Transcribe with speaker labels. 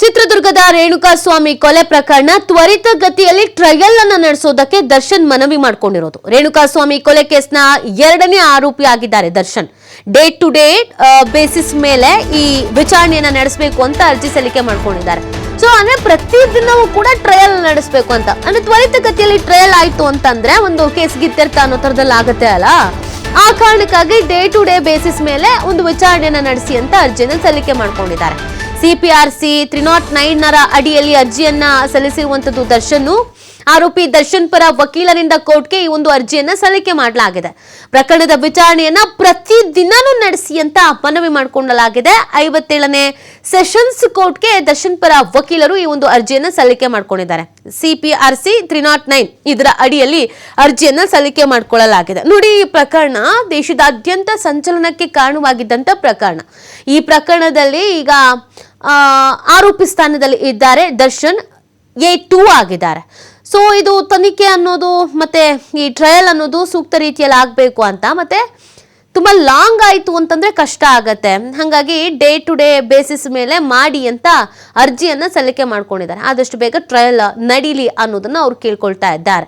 Speaker 1: ಚಿತ್ರದುರ್ಗದ ರೇಣುಕಾಸ್ವಾಮಿ ಕೊಲೆ ಪ್ರಕರಣ ತ್ವರಿತ ಗತಿಯಲ್ಲಿ ಟ್ರಯಲ್ ಅನ್ನು ನಡೆಸೋದಕ್ಕೆ ದರ್ಶನ್ ಮನವಿ ಮಾಡಿಕೊಂಡಿರೋದು. ರೇಣುಕಾ ಸ್ವಾಮಿ ಕೊಲೆ ಕೇಸ್ನ ಎರಡನೇ ಆರೋಪಿ ಆಗಿದ್ದಾರೆ Darshan. Day to day basis ಮೇಲೆ ಈ ವಿಚಾರಣೆಯನ್ನ ನಡೆಸಬೇಕು ಅಂತ ಅರ್ಜಿ ಸಲ್ಲಿಕೆ ಮಾಡ್ಕೊಂಡಿದ್ದಾರೆ. ಸೊ ಅಂದ್ರೆ ಪ್ರತಿದಿನವೂ ಕೂಡ ಟ್ರಯಲ್ ನಡೆಸಬೇಕು ಅಂತ. ಅಂದ್ರೆ ತ್ವರಿತ ಗತಿಯಲ್ಲಿ ಟ್ರಯಲ್ ಆಯ್ತು ಅಂತಂದ್ರೆ ಒಂದು ಕೇಸ್ ಗಿತ್ತಿರ್ತ ಅನ್ನೋ ತರದಲ್ಲಿ ಆಗತ್ತೆ ಅಲ್ಲ? ಆ ಕಾರಣಕ್ಕಾಗಿ ಡೇ ಟು ಡೇ ಬೇಸಿಸ್ ಮೇಲೆ ಒಂದು ವಿಚಾರಣೆಯನ್ನ ನಡೆಸಿ ಅಂತ ಅರ್ಜಿನ ಸಲ್ಲಿಕೆ ಮಾಡ್ಕೊಂಡಿದ್ದಾರೆ. ಸಿಪಿಆರ್ಸಿ ತ್ರೀ ನಾಟ್ ನೈನ್ನರ ಅಡಿಯಲ್ಲಿ ಅರ್ಜಿಯನ್ನ ಸಲ್ಲಿಸಿರುವಂತದ್ದು ದರ್ಶನ್ ಆರೋಪಿ ದರ್ಶನ್ ಪರ ವಕೀಲರಿಂದ ಕೋರ್ಟ್ಗೆ ಈ ಒಂದು ಅರ್ಜಿಯನ್ನ ಸಲ್ಲಿಕೆ ಮಾಡಲಾಗಿದೆ. ಪ್ರಕರಣದ ವಿಚಾರಣೆಯನ್ನ ಪ್ರತಿದಿನನೂ ನಡೆಸಿ ಅಂತ ಮನವಿ ಮಾಡಿಕೊಳ್ಳಲಾಗಿದೆ ಐವತ್ತೇಳನೇ ಸೆಷನ್ಸ್ ಕೋರ್ಟ್ಗೆ ದರ್ಶನ್ ಪರ ವಕೀಲರು ಈ ಒಂದು ಅರ್ಜಿಯನ್ನ ಸಲ್ಲಿಕೆ ಮಾಡ್ಕೊಂಡಿದ್ದಾರೆ. ಸಿಪಿಆರ್ಸಿ ತ್ರೀ ನಾಟ್ ನೈನ್ ಇದರ ಅಡಿಯಲ್ಲಿ ಅರ್ಜಿಯನ್ನ ಸಲ್ಲಿಕೆ ಮಾಡಿಕೊಳ್ಳಲಾಗಿದೆ. ನೋಡಿ ಈ ಪ್ರಕರಣ ದೇಶದಾದ್ಯಂತ ಸಂಚಲನಕ್ಕೆ ಕಾರಣವಾಗಿದ್ದಂತ ಪ್ರಕರಣ. ಈ ಪ್ರಕರಣದಲ್ಲಿ ಈಗ ಆರೋಪಿ ಸ್ಥಾನದಲ್ಲಿ ಇದ್ದಾರೆ ದರ್ಶನ್. ಎ ಟೂ ಆಗಿದ್ದಾರೆ. ಸೊ ಇದು ತನಿಖೆ ಅನ್ನೋದು ಮತ್ತೆ ಈ ಟ್ರಯಲ್ ಅನ್ನೋದು ಸೂಕ್ತ ರೀತಿಯಲ್ಲಿ ಆಗಬೇಕು ಅಂತ. ಮತ್ತೆ ತುಂಬ ಲಾಂಗ್ ಆಯಿತು ಅಂತಂದ್ರೆ ಕಷ್ಟ ಆಗತ್ತೆ. ಹಾಗಾಗಿ ಡೇ ಟು ಡೇ ಬೇಸಿಸ್ ಮೇಲೆ ಮಾಡಿ ಅಂತ ಅರ್ಜಿಯನ್ನು ಸಲ್ಲಿಕೆ ಮಾಡ್ಕೊಂಡಿದ್ದಾರೆ. ಆದಷ್ಟು ಬೇಗ ಟ್ರಯಲ್ ನಡೀಲಿ ಅನ್ನೋದನ್ನು ಅವ್ರು ಕೇಳ್ಕೊಳ್ತಾ ಇದ್ದಾರೆ.